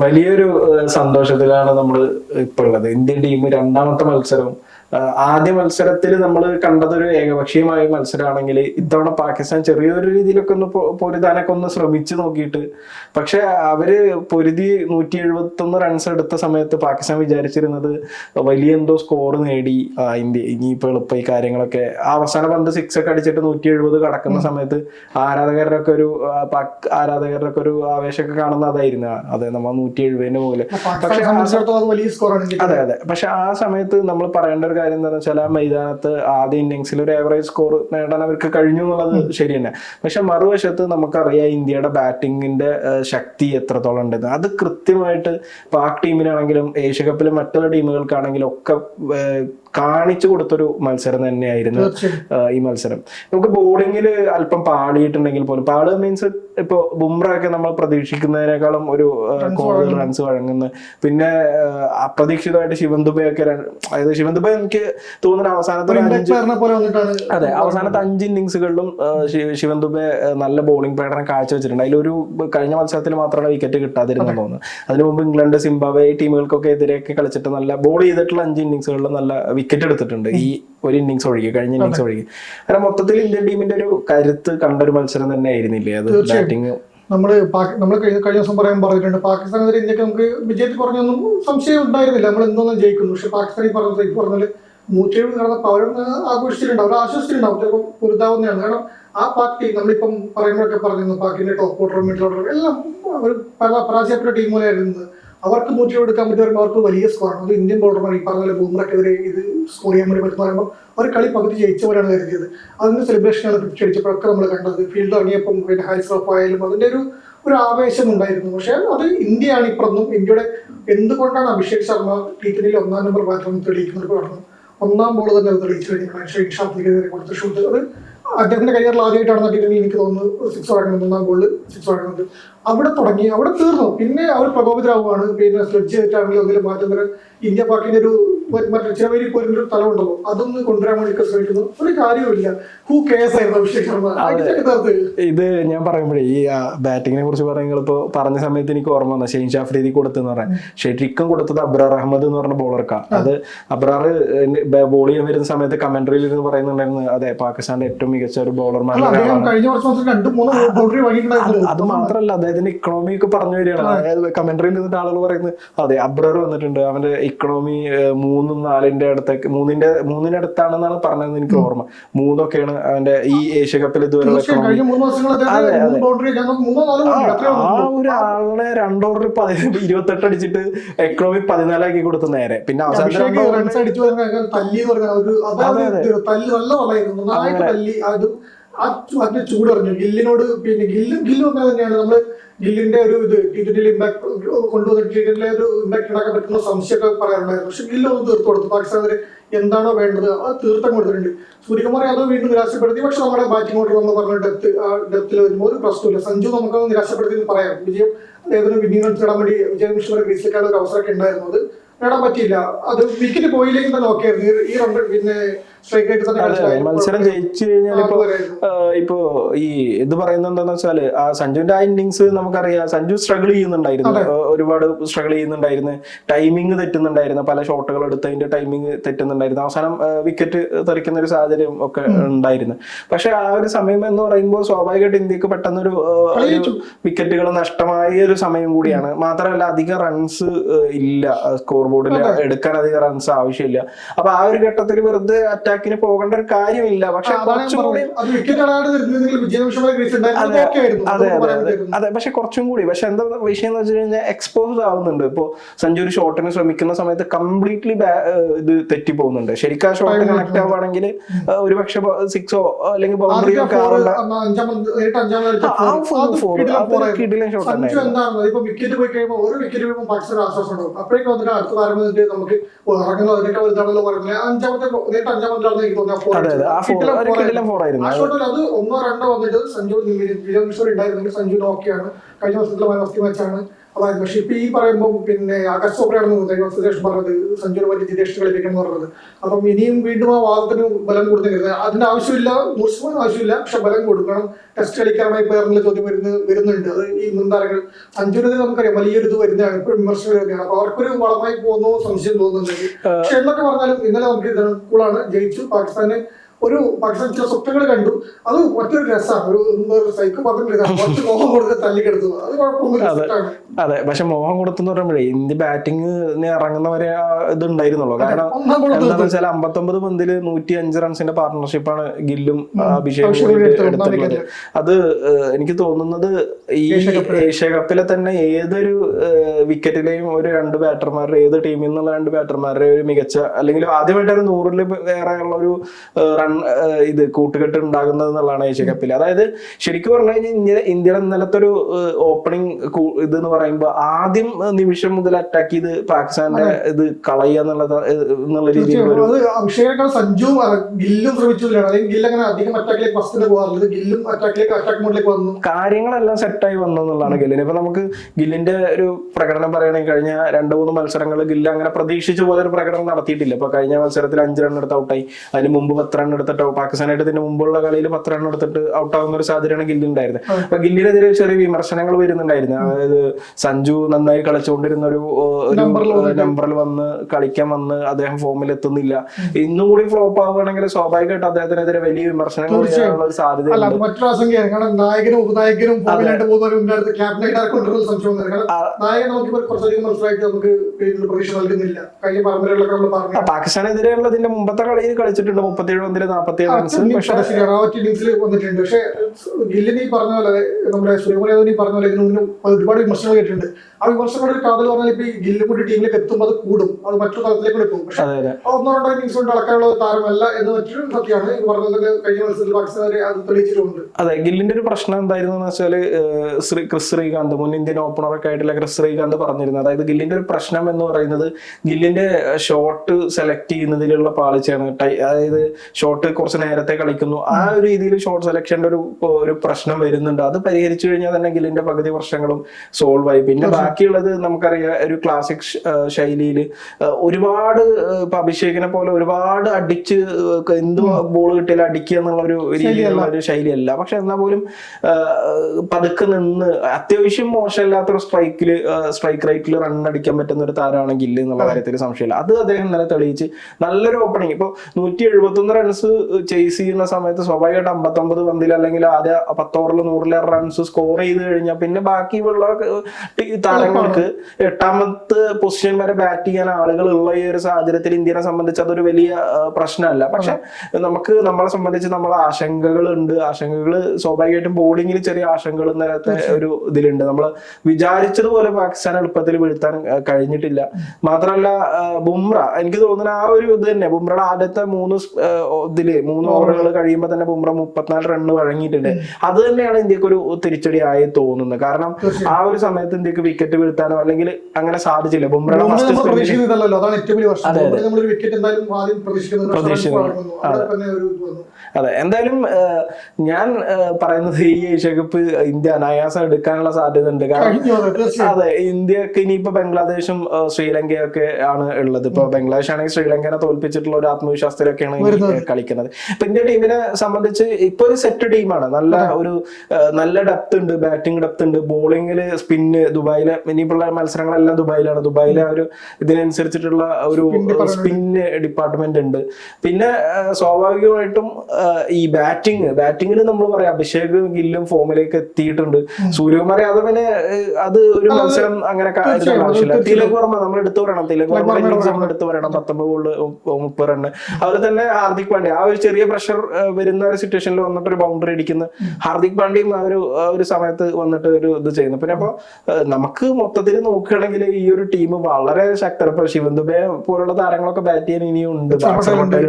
വലിയൊരു സന്തോഷത്തിലാണ് നമ്മൾ ഇപ്പോൾ ഉള്ളത്. ഇന്ത്യൻ ടീം രണ്ടാമത്തെ മത്സരം ആദ്യ മത്സരത്തിൽ നമ്മൾ കണ്ടതൊരു ഏകപക്ഷീയമായ മത്സരമാണെങ്കിൽ ഇത്തവണ പാകിസ്ഥാൻ ചെറിയൊരു രീതിയിലൊക്കെ ഒന്ന് പൊരുതാനൊക്കെ ഒന്ന് ശ്രമിച്ചു നോക്കിയിട്ട്. പക്ഷെ അവർ പൊരുതി നൂറ്റി എഴുപത്തി ഒന്ന് റൺസ് എടുത്ത സമയത്ത് പാകിസ്ഥാൻ വിചാരിച്ചിരുന്നത് വലിയ എന്തോ സ്കോർ നേടി. ഇന്ത്യ ഇനിയിപ്പോ എളുപ്പ ഈ കാര്യങ്ങളൊക്കെ. അവസാന പന്ത് സിക്സ് ഒക്കെ അടിച്ചിട്ട് നൂറ്റി എഴുപത് കടക്കുന്ന സമയത്ത് ആരാധകരുടെ ഒരു ആരാധകരുടെ ഒക്കെ ഒരു ആവേശമൊക്കെ കാണുന്ന അതായിരുന്നു. ആ, അതെ നമ്മൾ നൂറ്റി എഴുപതിന് മുകളിൽ പക്ഷെ അതെ അതെ പക്ഷെ ആ സമയത്ത് നമ്മൾ പറയേണ്ട ഒരു കാര്യം എന്താണെന്ന് വെച്ചാൽ ആ മൈതാനത്ത് ആദ്യ ഇന്നിങ്സിൽ ഒരു ആവറേജ് സ്കോർ നേടാൻ അവർക്ക് കഴിഞ്ഞു എന്നുള്ളത് ശരി തന്നെ. പക്ഷെ മറുവശത്ത് നമുക്കറിയാം ഇന്ത്യയുടെ ബാറ്റിങ്ങിന്റെ ശക്തി എത്രത്തോളം ഉണ്ടെന്ന്. അത് കൃത്യമായിട്ട് പാക് ടീമിനാണെങ്കിലും ഏഷ്യ കപ്പിലെ മറ്റുള്ള ടീമുകൾക്കാണെങ്കിലും ഒക്കെ കാണിച്ചു കൊടുത്തൊരു മത്സരം തന്നെയായിരുന്നു ഈ മത്സരം. നമുക്ക് ബോളിങ്ങിൽ അല്പം പാളിയിട്ടുണ്ടെങ്കിൽ പോലും പാളുക മീൻസ് ഇപ്പൊ ബുംറ ഒക്കെ നമ്മൾ പ്രതീക്ഷിക്കുന്നതിനേക്കാളും ഒരു കൂടുതൽ റൺസ് വഴങ്ങുന്ന. പിന്നെ അപ്രതീക്ഷിതമായിട്ട് ശിവൻ ദുബൈ ഒക്കെ അതായത് ശിവൻ ദുബൈ എനിക്ക് തോന്നുന്ന അവസാനത്തെ അതെ അവസാനത്തെ അഞ്ച് ഇന്നിങ്സുകളിലും ശിവൻ ദുബെ ആഹ്, നല്ല ബോളിംഗ് പ്രകടനം കാഴ്ചവെച്ചിട്ടുണ്ട്. അതിലൊരു കഴിഞ്ഞ മത്സരത്തിൽ മാത്രമാണ് വിക്കറ്റ് കിട്ടാതിരുന്നത് തോന്നുന്നു. അതിനു മുമ്പ് ഇംഗ്ലണ്ട് സിംബാബ്വെ ടീമുകൾക്കൊക്കെ എതിരെയൊക്കെ കളിച്ചിട്ട് നല്ല ബോൾ ചെയ്തിട്ടുള്ള അഞ്ച് ഇന്നിങ്സുകളിലും നല്ല വിക്കറ്റ് എടുത്തിട്ടുണ്ട്. ഈ ഒരു ഇന്നിങ്സ് ഒഴികെ കഴിഞ്ഞ ഇന്നിങ്സ് ഒഴികെ. കാരണം മൊത്തത്തിൽ ഇന്ത്യൻ ടീമിന്റെ ഒരു കരുത്ത് കണ്ട ഒരു മത്സരം തന്നെ ആയിരുന്നില്ലേ? അത് ബാറ്റിംഗ് നമ്മൾ നമ്മൾ കഴിഞ്ഞ ദിവസം പറയാൻ പറഞ്ഞിട്ടുണ്ട് പാകിസ്ഥാനെതിരെ ഇന്ത്യയ്ക്ക് നമുക്ക് വിജയത്തിൽ പറഞ്ഞൊന്നും സംശയം ഉണ്ടായിരുന്നില്ല. നമ്മൾ എന്തോന്നും ജയിക്കുന്നു. പക്ഷെ പാകിസ്ഥാൻ ഈ പറഞ്ഞ ഈ പറഞ്ഞാൽ നൂറ്റി എഴുപത് നടന്നപ്പോൾ അവരൊന്ന് ആഘോഷിച്ചിട്ടുണ്ടാവും അവർ ആശ്വസിച്ചിട്ടുണ്ടാവും. ചിലപ്പോൾ പൊരുതാവുന്നതാണ്. കാരണം ആ പാർട്ടി നമ്മളിപ്പം പറയുമ്പോഴൊക്കെ പറഞ്ഞിരുന്നു പാർട്ടിന്റെ ടോപ്പ് ഓർഡർ മിഡിൽ ഓർഡർ എല്ലാം ഒരു പല പരാജയപ്പെട്ട ടീം പോലെയായിരുന്നു. അവർക്ക് നൂറ്റി എടുക്കാൻ പറ്റുമ്പോൾ അവർക്ക് വലിയ സ്കോറാണ് അത് ഇന്ത്യൻ ബോർഡർമാർ ഈ പറഞ്ഞ ബൂമറക്കെതിരെ ഇത് സ്കോർ ചെയ്യാൻ വേണ്ടി പറ്റുന്ന പറയുമ്പോൾ അവർ കളി പകുതി ജയിച്ച പോലെയാണ് കരുതിയത്. അതിന്റെ സെലിബ്രേഷനാണ് പിച്ച് അടിച്ചപ്പോഴൊക്കെ നമ്മൾ കണ്ടത്. ഫീൽഡ് ഇറങ്ങിയപ്പം പിന്നെ ഹൈസ് ഓഫ് ആയാലും അതിന്റെ ഒരു ഒരു ആവേശം ഉണ്ടായിരുന്നു. പക്ഷെ അത് ഇന്ത്യയാണ് ഇപ്പറന്നും ഇന്ത്യയുടെ എന്തുകൊണ്ടാണ് അഭിഷേക് ശർമ്മ ടി ട്വന്റിയിൽ ഒന്നാം നമ്പർ ബാറ്റർ തെളിയിക്കുന്നത് പറഞ്ഞു. ഒന്നാം ബോൾ തന്നെ അത് തെളിയിച്ചു കഴിഞ്ഞു. ഷെയ്ഖ് ഷാഫിക്കെതിരെ കൊടുത്ത ഷൂട്ട് അത് അദ്ദേഹത്തിന്റെ കരിയറിൽ ആദ്യമായിട്ടാണ് ടി ട്വന്റി എനിക്ക് തോന്നുന്നു സിക്സ് അടങ്ങുന്നത് ഒന്നാം ബോളിൽ സിക്സ് വഴങ്ങുന്നത് അവിടെ തുടങ്ങി അവിടെ തീർന്നു. പിന്നെ അവർ പ്രകോപിതരാവുകയാണ് പിന്നെ സ്ലെഡ്ജ് ചെയ്തിട്ടാണെങ്കിലും അതിൽ മാറ്റം വരെ ഇന്ത്യ പാർട്ടിന്റെ ഒരു മറ്റേ ചിലവരി പോരിന്റെ ഒരു തലമുണ്ടല്ലോ. അതൊന്ന് കൊണ്ടുവരാൻ വേണ്ടി ശ്രമിക്കുന്നു. ഒരു കാര്യമില്ല ഹൂ കേസ് ആയിരുന്നു അഭിഷേക് ശർമ്മ? ഇത് ഞാൻ പറയുമ്പോഴേ ഈ ബാറ്റിങ്ങിനെ കുറിച്ച് പറയുമ്പോൾ ഇപ്പൊ പറഞ്ഞ സമയത്ത് എനിക്ക് ഓർമ്മ വന്ന. ഷെയ്ൻ ഷാഫ്രീദി കൊടുത്തെന്ന് പറയാൻ ഷെട്രിക്കും കൊടുത്തത് അബ്രാർ അഹമ്മദ് എന്ന് പറഞ്ഞ ബോളർക്കാണ് അത് അബ്രാർ ബോൾ ചെയ്യാൻ വരുന്ന സമയത്ത് കമന്ററിയിൽ ഇരുന്ന് പറയുന്നുണ്ടായിരുന്നു. അതെ പാകിസ്ഥാന്റെ ഏറ്റവും മികച്ച ഒരു ബോളർമാർ അത് വൈകിട്ടുണ്ടായിരുന്നു അത് അദ്ദേഹത്തിന്റെ ഇക്കണോമി ഒക്കെ പറഞ്ഞു വരികയാണ്. അതായത് കമന്ററിയിൽ നിന്നിട്ട് ആളുകൾ പറയുന്നത് അതെ അബ്രർ വന്നിട്ടുണ്ട്. അവന്റെ ഇക്കണോമി മൂന്നും നാലിന്റെ അടുത്തേക്ക് മൂന്നിന്റെ മൂന്നിന്റെ അടുത്താണെന്നാണ് പറഞ്ഞത് എനിക്ക് ഓർമ്മ. മൂന്നൊക്കെയാണ് അവന്റെ ഈ ഏഷ്യ കപ്പിൽ ഇതുവരെ ബൗണ്ടറി അത്രയോ ആ ഒരു ആളിനെ രണ്ടോവർ ഇരുപത്തെട്ട് അടിച്ചിട്ട് എക്കണോമി പതിനാലാക്കി കൊടുത്തു നേരെ. പിന്നെ അവസാനത്തെ ആ അതിന്റെ ചൂട് പറഞ്ഞു ഗില്ലിനോട് പിന്നെ ഗില്ലും ഗില്ലും ഒക്കെ തന്നെയാണ് നമ്മൾ ഗില്ലിന്റെ ഒരു ഇത് ടി ട്വന്റിയിൽ ഇമ്പാക്ട് കൊണ്ടുവന്നിട്ട് ഒരു ഇമ്പാക്ട് ഉണ്ടാക്കാൻ പറ്റുന്ന സംശയമൊക്കെ പറയാറുണ്ടായിരുന്നു. പക്ഷെ ഗില്ലൊന്നും തീർത്തു കൊടുത്തു. പാകിസ്ഥാനെതിരെ എന്താണോ വേണ്ടത് അത് തീർത്ഥം കൊടുത്തിട്ടുണ്ട്. സൂര്യകുമാർ യാദവ് വീണ്ടും നിരാശപ്പെടുത്തി. പക്ഷെ നമ്മുടെ ബാറ്റിംഗ് ഓർഡർ എന്ന് പറഞ്ഞ ഡെപ്ത് ആ ഡെപ്തിൽ വരുമ്പോൾ ഒരു പ്രശ്നമില്ല സഞ്ജു നമുക്ക് നിരാശപ്പെടുത്തി എന്ന് പറയാം. വിജയം അദ്ദേഹത്തിന് റൺസ് നേടാൻ വേണ്ടി വിജയ മിശ്ര ഗ്രീസിലേക്കാണ് ഒരു അവസരമൊക്കെ ഉണ്ടായിരുന്നത്. നേടാൻ പറ്റിയില്ല. അത് വിക്കറ്റ് പോയില്ലെങ്കിൽ തന്നെ ഓക്കെ ഈ റൺ പിന്നെ മത്സരം ജയിച്ചു കഴിഞ്ഞാൽ ഇപ്പൊ ഇപ്പൊ ഈ ഇത് പറയുന്നത് എന്താണെന്ന് വെച്ചാൽ ആ സഞ്ജുവിന്റെ ആ ഇന്നിങ്സ് നമുക്കറിയാം സഞ്ജു സ്ട്രഗിൾ ചെയ്യുന്നുണ്ടായിരുന്നു. ഒരുപാട് സ്ട്രഗിൾ ചെയ്യുന്നുണ്ടായിരുന്നു. ടൈമിംഗ് തെറ്റുന്നുണ്ടായിരുന്നു. പല ഷോട്ടുകൾ എടുത്തതിന്റെ ടൈമിംഗ് തെറ്റുന്നുണ്ടായിരുന്നു. അവസാനം വിക്കറ്റ് തെറിക്കുന്ന ഒരു സാഹചര്യം ഒക്കെ ഉണ്ടായിരുന്നു. പക്ഷെ ആ ഒരു സമയം എന്ന് പറയുമ്പോൾ സ്വാഭാവികമായിട്ട് ഇന്ത്യയ്ക്ക് പെട്ടെന്നൊരു വിക്കറ്റുകൾ നഷ്ടമായ ഒരു സമയം കൂടിയാണ്. മാത്രമല്ല അധികം റൺസ് ഇല്ല. സ്കോർ ബോർഡിൽ എടുക്കാൻ അധികം റൺസ് ആവശ്യമില്ല. അപ്പൊ ആ ഒരു ഘട്ടത്തിൽ വെറുതെ അറ്റാക്കിന് പോകേണ്ട ഒരു കാര്യമില്ല. പക്ഷെ അത് അത് പക്ഷെ കുറച്ചും കൂടി. പക്ഷെ എന്താ വിഷയം എന്ന് വെച്ച് കഴിഞ്ഞാൽ എക്സ്പോസ് ആവുന്നുണ്ട്. ഇപ്പോ സഞ്ജു ഒരു ഷോട്ടിന് ശ്രമിക്കുന്ന സമയത്ത് കംപ്ലീറ്റ്ലി ഇത് തെറ്റി പോകുന്നുണ്ട് ശരിക്കും ആ ഷോട്ട് കണക്ട് ആവുകയാണെങ്കിൽ ഒരു പക്ഷെ സിക്സോ അല്ലെങ്കിൽ ബൗണ്ടറിയോ ഒക്കെ ആവേണ്ട വിക്കറ്റ് പോയി കഴിയുമ്പോൾ ഒരു വിക്കറ്റ് വീഴുമ്പോൾ പാകിസ്ഥാൻ ആശ്വാസം ഉണ്ടാവും അപ്പോഴേക്കും വന്നിട്ട് അടുത്ത താരം നമുക്ക് ഇറങ്ങുന്നത് അതിനൊക്കെ വലുതാണല്ലോ പറയുന്നത് അഞ്ചാമത്തെ നേരിട്ട് അതെ ഒന്നോ രണ്ടോ വന്നിട്ട് സഞ്ജു ഉണ്ടായിരുന്നെങ്കിൽ സഞ്ജു ഓക്കെയാണ് കഴിഞ്ഞ വർഷത്തിലെ ഓഫ് മാച്ചാണ് അതായത് പക്ഷേ ഇപ്പൊ ഈ പറയുമ്പോൾ പിന്നെ ആകാശ് തോന്നുന്നു സുരേഷ് പറഞ്ഞത് സഞ്ജുവിനെ പറ്റി ജിതേഷ് കളിപ്പിക്കണം എന്ന് പറഞ്ഞത്. അപ്പം ഇനിയും വീണ്ടും ആ വാദത്തിന് ബലം കൊടുത്തിരുന്നത് അതിന്റെ ആവശ്യമില്ല നൂറ് ശതമാനം ആവശ്യമില്ല പക്ഷെ ബലം കൊടുക്കണം. ടെസ്റ്റ് കളിക്കാനായി പേരിലെ ചോദ്യം വരുന്ന വരുന്നുണ്ട്. അത് ഈ മുൻ താരങ്ങൾ സഞ്ജുവിന് നമുക്കറിയാം വലിയൊരു ഇത് വരുന്നതാണ് ഇപ്പോഴും വിമർശനം വരുന്നതാണ് അപ്പൊ അവർക്കൊരു വളമായി പോകുന്നു സംശയം തോന്നുന്നുണ്ട് പക്ഷെ എന്നൊക്കെ പറഞ്ഞാലും ഇന്നലെ നമുക്ക് ഇതാണ് കൂളാണ് ജയിച്ചു. പാകിസ്ഥാന് ഒരു ഭക്ഷണം ചില സ്വപ്നങ്ങൾ കണ്ടു. അത് മറ്റൊരു രസമാണ് ഒരു എന്താ പറയുക സൈക്കോ പദ്ധതി കുറച്ച് മോഹം കൊടുത്ത് തല്ലിക്കെടുത്തു അത് കുഴപ്പമൊന്നുമില്ല അതെ. പക്ഷെ മോഹം കൊടുത്തെന്ന് പറയുമ്പോഴേ ഇന്ത്യ ബാറ്റിംഗ് ഇറങ്ങുന്നവരെ ഇത് ഉണ്ടായിരുന്നുള്ളൂ. കാരണം എന്താണെന്ന് വെച്ചാൽ അമ്പത്തൊമ്പത് പന്തിൽ നൂറ്റി അഞ്ച് റൺസിന്റെ പാർട്ണർഷിപ്പാണ് ഗില്ലും അഭിഷേക് എടുത്തിട്ടുള്ളത്. അത് എനിക്ക് തോന്നുന്നത് ഈ ഏഷ്യ കപ്പിൽ. തന്നെ ഏതൊരു വിക്കറ്റിലെയും ഒരു രണ്ട് ബാറ്റർമാരുടെ ഏത് ടീമിൽ നിന്നുള്ള രണ്ട് ബാറ്റർമാരുടെ ഒരു മികച്ച അല്ലെങ്കിൽ ആദ്യമായിട്ടൊരു നൂറിൽ വേറെ ഉള്ള ഒരു റൺ ഇത് കൂട്ടുകെട്ട് ഉണ്ടാകുന്നത് എന്നുള്ളതാണ് ഏഷ്യ കപ്പിൽ അതായത് ശരിക്കും പറഞ്ഞു കഴിഞ്ഞാൽ ഇന്ത്യ ഇന്ത്യയുടെ ഇന്നലത്തെ ഒരു ഓപ്പണിംഗ് ഇത് എന്ന് പറയുമ്പോൾ ആദ്യം നിമിഷം മുതൽ അറ്റാക്ക് ചെയ്ത് പാകിസ്ഥാന്റെ ഇത് കളയുക എന്നുള്ളത് എന്നുള്ള രീതിയിൽ സഞ്ജുവും ഗില്ലും ശ്രമിച്ചില്ല ഗില്ല് അങ്ങനെ അധികം അറ്റാക്കിലേക്ക് ഗില്ലും അറ്റാക്കിലേക്ക് അറ്റാക്ക് മോഡിലേക്ക് വന്നു. കാര്യങ്ങളെല്ലാം സെറ്റായി വന്നു എന്നുള്ളതാണ് ഗില്ലിന്. ഇപ്പൊ നമുക്ക് ഗില്ലിന്റെ ഒരു പ്രകടനം പറയുകയാണെങ്കിൽ കഴിഞ്ഞ രണ്ട് മൂന്ന് മത്സരങ്ങൾ ഗില്ല് അങ്ങനെ പ്രതീക്ഷിച്ച പോലെ ഒരു പ്രകടനം നടത്തിയിട്ടില്ല. ഇപ്പൊ കഴിഞ്ഞ മത്സരത്തിൽ അഞ്ച് റൺ എടുത്ത് ഔട്ടായി അതിന് മുമ്പ് പത്ത് റൺ എടുത്തിട്ട് പാകിസ്ഥാനായിട്ട് ഇതിന് മുമ്പുള്ള കളിയിൽ പത്ത് റൺ എടുത്തിട്ട് ഔട്ടാവുന്ന ഒരു സാഹചര്യമാണ് ഗില്ലി ഉണ്ടായിരുന്നത്. അപ്പൊ ഗില്ലിനെതിരെ ചെറിയ വിമർശനങ്ങൾ വരുന്നുണ്ടായിരുന്നു. അതായത് സഞ്ജു നന്നായി കളിച്ചുകൊണ്ടിരുന്ന ഒരു നമ്പറിൽ വന്ന് കളിക്കാൻ വന്ന് അദ്ദേഹം ഫോമിൽ എത്തുന്നില്ല. ഇന്നും കൂടി ഫ്ലോപ്പ് ആവുകയാണെങ്കിൽ സ്വാഭാവികമായിട്ട് അദ്ദേഹത്തിനെതിരെ വലിയ വിമർശനങ്ങൾ ഒരു സാധ്യത മറ്റൊരു ആശങ്കയാണ് കാരണം നായകനും ഉപനായകനും ഫോമിലായിട്ട് ക്യാപ്റ്റനായിട്ട് സംശയം നായകൻ നമുക്ക് കുറച്ചധികം നമുക്ക് ഇതിൽ പ്രതീക്ഷ നൽകുന്നില്ല. കഴിഞ്ഞ പരമ്പരകളിലൊക്കെ നമ്മൾ പറഞ്ഞു മുമ്പത്തെ കളിയിൽ കളിച്ചിട്ടുണ്ട് മുപ്പത്തിയേഴ് പന്തിൽ വന്നിട്ടുണ്ട്. പക്ഷേ ഗില്ലിന് ഈ പറഞ്ഞ പോലെ നമ്മുടെ സൂര്യകുമാരി പറഞ്ഞ പോലെ ഇതിനു മുന്നേ ഒരുപാട് വിമർശനങ്ങൾ കേട്ടിട്ടുണ്ട്. ആ വിമർശനങ്ങളുടെ ഒരു കാതൽ പറഞ്ഞാൽ ഇപ്പൊ ഈ ഗില്ലും കൂടി ടീമിലേക്ക് എത്തുമ്പോൾ അത് കൂടും. അത് മറ്റൊരു തലത്തിലേക്ക് എടുക്കും പക്ഷെ ഒന്നോ രണ്ടോ ഇന്നിംഗ്സ് കൊണ്ട് അളക്കാനുള്ള താരമല്ല എന്ന് മറ്റൊരു സത്യമാണ്. ഈ പറഞ്ഞത് കഴിഞ്ഞ മത്സരത്തിൽ പാകിസ്ഥാൻ അത് തെളിയിച്ചിട്ടുണ്ട്. അതെ ഗില്ലിന്റെ ഒരു പ്രശ്നം എന്തായിരുന്നു എന്ന് വെച്ചാൽ ശ്രീ ക്രിസ് ശ്രീകാന്ത് മുൻ ഇന്ത്യൻ ഓപ്പണർ ഒക്കെ ആയിട്ടുള്ള ക്രിസ് ശ്രീകാന്ത് പറഞ്ഞിരുന്നു അതായത് ഗില്ലിന്റെ ഒരു പ്രശ്നം എന്ന് പറയുന്നത് ഗില്ലിന്റെ ഷോട്ട് സെലക്ട് ചെയ്യുന്നതിലുള്ള പാളിച്ചയാണ്. അതായത് ഷോട്ട് കുറച്ച് നേരത്തെ കളിക്കുന്നു. ആ ഒരു രീതിയിൽ ഷോട്ട് സെലക്ഷന്റെ ഒരു ഒരു പ്രശ്നം വരുന്നുണ്ട്. അത് പരിഹരിച്ചു കഴിഞ്ഞാൽ തന്നെ ഗില്ലിന്റെ പകുതി പ്രശ്നങ്ങളും സോൾവ് ആയി. പിന്നെ ബാക്കിയുള്ളത് നമുക്കറിയാം ഒരു ക്ലാസിക് ശൈലിയിൽ ഒരുപാട് ഇപ്പൊ അഭിഷേകിനെ പോലെ ഒരുപാട് അടിച്ച് എന്ത് ബോൾ കിട്ടിയാലും അടിക്കുക എന്നുള്ള ഒരു രീതിയിലുള്ള ഒരു ശൈലിയല്ല. പക്ഷെ എന്നാൽ പോലും പതുക്കെ നിന്ന് അത്യാവശ്യം മോശമില്ലാത്തൊരു സ്ട്രൈക്കിൽ സ്ട്രൈക്ക് റേറ്റിൽ റൺ അടിക്കാൻ പറ്റുന്ന ഒരു താരമാണെങ്കിൽ എന്നുള്ള കാര്യത്തിൽ സംശയമില്ല. അത് അദ്ദേഹം ഇന്നലെ തെളിയിച്ച് നല്ലൊരു ഓപ്പണിംഗ് ഇപ്പൊ നൂറ്റി എഴുപത്തി ഒന്ന് റൺസ് ചേസ് ചെയ്യുന്ന സമയത്ത് സ്വാഭാവികമായിട്ട് അമ്പത്തൊമ്പത് പന്തിൽ അല്ലെങ്കിൽ ആദ്യ പത്തോറിൽ നൂറിലേറെ റൺസ് സ്കോർ ചെയ്ത് കഴിഞ്ഞാൽ പിന്നെ ബാക്കിയുള്ള താരങ്ങൾക്ക് എട്ടാമത്തെ പൊസിഷൻ വരെ ബാറ്റ് ചെയ്യാൻ ആളുകൾ ഉള്ള ഈ ഒരു സാഹചര്യത്തിൽ ഇന്ത്യനെ സംബന്ധിച്ച് അതൊരു വലിയ പ്രശ്നമല്ല. പക്ഷെ നമുക്ക് നമ്മളെ സംബന്ധിച്ച് നമ്മളെ ആശങ്കകളുണ്ട്. ആശങ്കകൾ സ്വാഭാവികമായിട്ടും ബോളിങ്ങിൽ ചെറിയ ആശങ്കകൾ നേരത്തെ ഒരു ഇതിലുണ്ട്. നമ്മൾ വിചാരിച്ചതുപോലെ പാകിസ്ഥാൻ എളുപ്പത്തിൽ വീഴ്ത്താൻ കഴിഞ്ഞിട്ടില്ല. മാത്രമല്ല ബുംറ എനിക്ക് തോന്നുന്ന ആ ഒരു ഇത് തന്നെ. ബുംറയുടെ ആദ്യത്തെ മൂന്ന് ഇതിൽ മൂന്ന് ഓവറുകൾ. കഴിയുമ്പോൾ തന്നെ ബുംറ മുപ്പത്തിനാല് റണ്ണ് വഴങ്ങിയിട്ടുണ്ട്. അത് തന്നെയാണ് ഇന്ത്യയ്ക്ക് ഒരു തിരിച്ചടി ആയി തോന്നുന്നത്. കാരണം ആ ഒരു സമയത്ത് ഇന്ത്യയ്ക്ക് വിക്കറ്റ് വീഴ്ത്താനോ അല്ലെങ്കിൽ അങ്ങനെ സാധിച്ചില്ല. ബുംറയുടെ വിക്കറ്റ് അതെ എന്തായാലും ഞാൻ പറയുന്നത് ഈ ഏഷ്യ കപ്പ് ഇന്ത്യ അനായാസം എടുക്കാനുള്ള സാധ്യത ഉണ്ട് കാരണം അത് ഇന്ത്യയ്ക്ക് ഇനിയിപ്പോ ബംഗ്ലാദേശും ശ്രീലങ്കയൊക്കെ ആണ് ഉള്ളത്. ഇപ്പൊ ബംഗ്ലാദേശ് ആണെങ്കിൽ ശ്രീലങ്കനെ തോൽപ്പിച്ചിട്ടുള്ള ഒരു ആത്മവിശ്വാസത്തിലൊക്കെയാണ്. കളിക്കുന്നത്. ഇപ്പൊ ഇന്ത്യ ടീമിനെ സംബന്ധിച്ച് ഇപ്പൊ ഒരു സെറ്റ് ടീമാണ് നല്ല ഒരു നല്ല ഡെപ്ത് ഉണ്ട് ബാറ്റിംഗ് ഡെപ്ത് ഉണ്ട്. ബോളിങ്ങിൽ സ്പിന്ന് ദുബായിലെ ഇനിയിപ്പുള്ള മത്സരങ്ങളെല്ലാം ദുബായിലാണ്. ദുബായിലെ ഒരു ഇതിനനുസരിച്ചിട്ടുള്ള ഒരു സ്പിന്ന് ഡിപ്പാർട്ട്മെന്റ് ഉണ്ട്. പിന്നെ സ്വാഭാവികമായിട്ടും ഈ ബാറ്റിംഗ്. ബാറ്റിംഗിൽ നമ്മൾ പറയാം അഭിഷേക് ഗില്ലും ഫോമിലേക്ക് എത്തിയിട്ടുണ്ട്. സൂര്യകുമാർ യാദവിന് അത് ഒരു മത്സരം അങ്ങനെ ആവശ്യമില്ല. തിലക് വർമ്മ നമ്മൾ എടുത്തു പറയണം തിലക് വർമ്മ നമ്മൾ. എടുത്തു പറയണം പത്തൊമ്പത് ഗോൾ മുപ്പത് റണ്ണ് അതുപോലെ തന്നെ ഹാർദിക് പാണ്ഡ്യ. ആ ഒരു ചെറിയ പ്രഷർ വരുന്ന ഒരു സിറ്റുവേഷനിൽ വന്നിട്ട് ഒരു ബൗണ്ടറി അടിക്കുന്ന ഹാർദിക് പാണ്ഡ്യയും ആ ഒരു ഒരു സമയത്ത് വന്നിട്ട് ഒരു ഇത് ചെയ്യുന്നു. പിന്നെ അപ്പൊ നമുക്ക് മൊത്തത്തിൽ നോക്കുകയാണെങ്കിൽ ഈ ഒരു ടീം വളരെ ശക്തര ഇപ്പൊ ശിവൻ ദുബെ പോലുള്ള താരങ്ങളൊക്കെ ബാറ്റ് ചെയ്യാൻ ഇനിയും ഉണ്ട്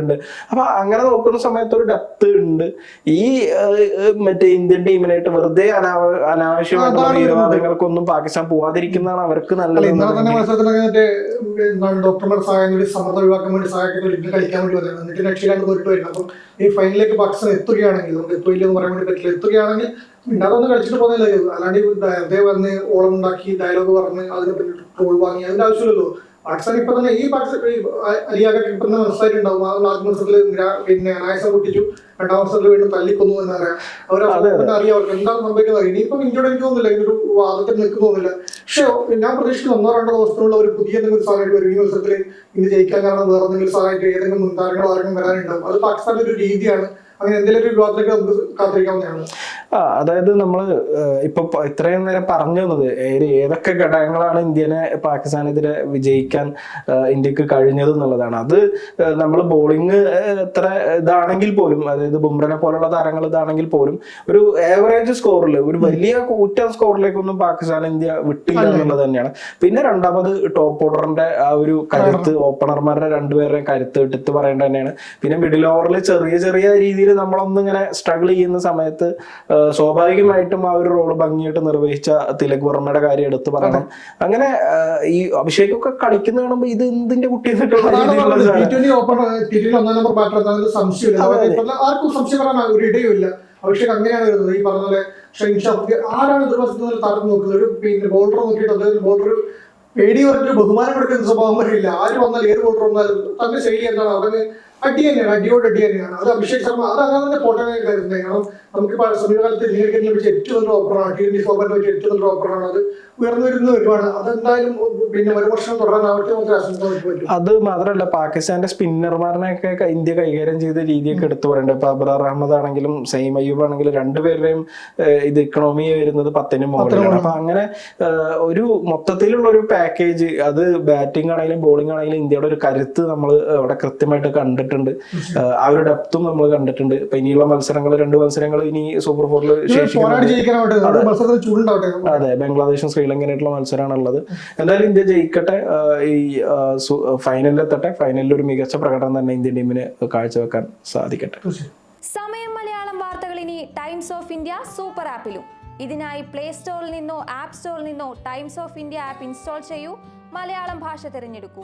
ഉണ്ട് അപ്പൊ അങ്ങനെ നോക്കുന്ന സമയത്ത് ഒരു ഡെപ്ത് ഉണ്ട്. ഈ മറ്റേ ഇന്ത്യൻ ടീമിനായിട്ട് വെറുതെ അനാവ- അനാവശ്യമായിട്ടുള്ള അതാണ് പാകിസ്ഥാൻ പോവാതിരിക്കുന്നതാണ് അവർക്ക് നല്ലത് ഇന്നലെ തന്നെ സഹായം വേണ്ടി സമ്മർദ്ദം ഒഴിവാക്കാൻ വേണ്ടി കളിക്കാൻ വേണ്ടി വന്നത് എന്നിട്ട് രക്ഷയിലാണ്ട് പോയിട്ട് വരുന്നത് അപ്പം ഈ ഫൈനലിലേക്ക് പാകിസ്ഥാൻ എത്തുകയാണെങ്കിൽ നമുക്ക് എത്തില്ല എന്ന് പറയാൻ വേണ്ടി പറ്റില്ല. എത്തുകയാണെങ്കിൽ അതൊന്ന് കളിച്ചിട്ട് പോകുന്നില്ല. അല്ലാണ്ട് വെറുതെ വന്ന് ഓളം ഉണ്ടാക്കി ഡയലോഗ് പറഞ്ഞ് അതിനെ പറ്റി ട്രോൾ വാങ്ങി അതിന്റെ ആവശ്യമില്ലല്ലോ. പാകിസ്ഥാൻ ഇപ്പൊ തന്നെ ഈ അലിയാഖൊക്കെ ഇപ്പൊ തന്നെ മനസ്സിലായിട്ടുണ്ടാവും. ആ ആദ്യ മത്സരത്തിൽ പിന്നെ അനായാസം പൊട്ടിച്ചു. രണ്ടാം മത്സരത്തിൽ വീണ്ടും തല്ലിക്കൊന്നു എന്ന് പറയാം. അവർ. അറിയാം. അവർക്ക് എന്താണ് സംഭവിക്കുന്നത് ഇനിയിപ്പോ ഇന്ത്യയുടെ എനിക്ക് തോന്നുന്നില്ല. ഇതൊരു വാദത്തിൽ നിൽക്കുന്നില്ല പക്ഷെ ഞാൻ പ്രതീക്ഷിക്കുന്നു ഒന്നോ രണ്ടോ ദിവസത്തിനുള്ള ഒരു പുതിയ എന്തെങ്കിലും സാധനമായിട്ട് വരും. ഈ മത്സരത്തിൽ ഇന്ത്യ ജയിക്കാൻ കാരണം വേറെ എന്തെങ്കിലും സാധനമായിട്ട് ഏതെങ്കിലും മുൻതാരങ്ങളോ ആരെങ്കിലും വരാനുണ്ടാവും. അത് പാകിസ്ഥാന്റെ ഒരു രീതിയാണ്. അങ്ങനെ എന്തെങ്കിലും ഒരു നമുക്ക് കാത്തിരിക്കാവുന്നതാണ്. അതായത് നമ്മൾ ഇപ്പൊ ഇത്രയും നേരം പറഞ്ഞു തന്നത് ഏത് ഏതൊക്കെ ഘടകങ്ങളാണ് ഇന്ത്യനെ പാകിസ്ഥാനെതിരെ വിജയിക്കാൻ ഇന്ത്യയ്ക്ക് കഴിഞ്ഞത് എന്നുള്ളതാണ്. അത് നമ്മൾ ബോളിംഗ് എത്ര ഇതാണെങ്കിൽ പോലും അതായത് ബുംറനെ പോലുള്ള താരങ്ങൾ ഇതാണെങ്കിൽ പോലും ഒരു ഏവറേജ് സ്കോറിൽ ഒരു വലിയ കൂറ്റ സ്കോറിലേക്കൊന്നും പാകിസ്ഥാൻ ഇന്ത്യ വിട്ടില്ല എന്നുള്ളത് തന്നെയാണ്. പിന്നെ രണ്ടാമത് ടോപ്പ് ഓർഡറിന്റെ ആ ഒരു കരുത്ത് ഓപ്പണർമാരുടെ രണ്ടുപേരുടെയും കരുത്ത് എടുത്ത് പറയേണ്ടത് തന്നെയാണ്. പിന്നെ മിഡിൽ ഓവറിൽ ചെറിയ ചെറിയ രീതിയിൽ നമ്മളൊന്നിങ്ങനെ സ്ട്രഗിൾ ചെയ്യുന്ന സമയത്ത് സ്വാഭാവികമായിട്ടും ആ ഒരു റോൾ ഭംഗിയായിട്ട് നിർവഹിച്ച തിലക് വർമ്മയുടെ കാര്യം എടുത്തു പറയണം. അങ്ങനെ ഈ അഭിഷേകൊക്കെ കളിക്കുന്ന കാണുമ്പോൾ ഇത് എന്തിന്റെ കുട്ടി എന്നൊക്കെയുള്ള അതാണ് രീതിയിലുള്ള പറഞ്ഞത്. സാധനം. T20 ഓപ്പൺ ടി ട്വന്റി ഒന്നാം നമ്പർ ബാറ്റർ സംശയമില്ല. ആർക്കും സംശയം പറയാൻ ഒരു ഇടയുമില്ല. അഭിഷേക് അങ്ങനെയാണ് വരുന്നത്. ഈ പറഞ്ഞ പോലെ ഷാഫി ആരാണ് എതിർവശത്ത് താരം നോക്കുന്നത്? ഒരു പിന്നെ ബോളർ നോക്കിയിട്ട് അദ്ദേഹം ബോളർ പേടി പറഞ്ഞിട്ട് ബഹുമാനം കൊടുക്കുന്ന സ്വഭാവം വരില്ല ആര് വന്നാൽ ഏത് ബോളർ വന്നാലും തന്റെ ശൈലി എന്താണ്? അവന് അടി തന്നെയാണ് അടിയോട് അടി തന്നെയാണ് അത് അഭിഷേക് ശർമ്മ അത് അങ്ങനെ തന്നെ പോട്ടെ എന്ന് കരുതുന്നത് കാരണം നമുക്കിപ്പോൾ സമീപകാലത്ത് ലീഗിനെ വെച്ച് ഏറ്റവും നല്ല ഓപ്പറാണ് ടി ട്വന്റി ഫോർമാറ്റ് വെച്ച് ഏറ്റവും നല്ല ഓപ്പറാണ് അത് ഉയർന്നു വരുന്ന ഒരുപാട്. അതെന്തായാലും പിന്നെ ഒരു വർഷം തുടരാനാവട്ടെ നമുക്ക് ആശംസിക്കാൻ പറ്റും. അത് മാത്രമല്ല പാകിസ്ഥാന്റെ സ്പിന്നർമാരനെയൊക്കെ ഇന്ത്യ കൈകാര്യം ചെയ്ത രീതിയൊക്കെ എടുത്തു പറയണ്ടേ. ഇപ്പൊ അബ്രാർ അഹമ്മദ് ആണെങ്കിലും സൈം അയ്യൂബ് ആണെങ്കിലും രണ്ടുപേരുടെയും ഇത് ഇക്കണോമി വരുന്നത് പത്തിന് മുകളിലാണ്. അപ്പൊ അങ്ങനെ ഒരു മൊത്തത്തിലുള്ള ഒരു പാക്കേജ് അത് ബാറ്റിംഗ് ആണെങ്കിലും ബോളിംഗ് ആണെങ്കിലും ഇന്ത്യയുടെ ഒരു കരുത്ത് നമ്മൾ അവിടെ കൃത്യമായിട്ട് കണ്ടിട്ടുണ്ട്. ഏഹ്, ആ ഒരു ഡെപ്തും നമ്മൾ കണ്ടിട്ടുണ്ട്. ഇപ്പൊ ഇനിയുള്ള മത്സരങ്ങൾ രണ്ട് മത്സരങ്ങൾ ഇനി സൂപ്പർ ഫോറിൽ ശേഷിക്കും അതെ. ബംഗ്ലാദേശും ശ്രീലങ്കനായിട്ടുള്ള മത്സരമാണ് ഉള്ളത് എന്തായാലും ഇന്ത്യ ജയിക്കട്ടെ. ഈ ഫൈനലിൽ എത്തട്ടെ ഫൈനലിൽ ഒരു മികച്ച പ്രകടനം തന്നെ ഇന്ത്യൻ ടീമിന് കാഴ്ചവെക്കാൻ സാധിക്കട്ടെ. സമയം മലയാളം വാർത്തകൾ ഇനി ടൈംസ് ഓഫ് ഇന്ത്യ സൂപ്പർ ആപ്പിലും ഇതിനായി പ്ലേ സ്റ്റോറിൽ നിന്നോ ആപ്പ് സ്റ്റോറിൽ നിന്നോ Times of India app install ചെയ്യൂ. മലയാളം ഭാഷ തിരഞ്ഞെടുക്കൂ.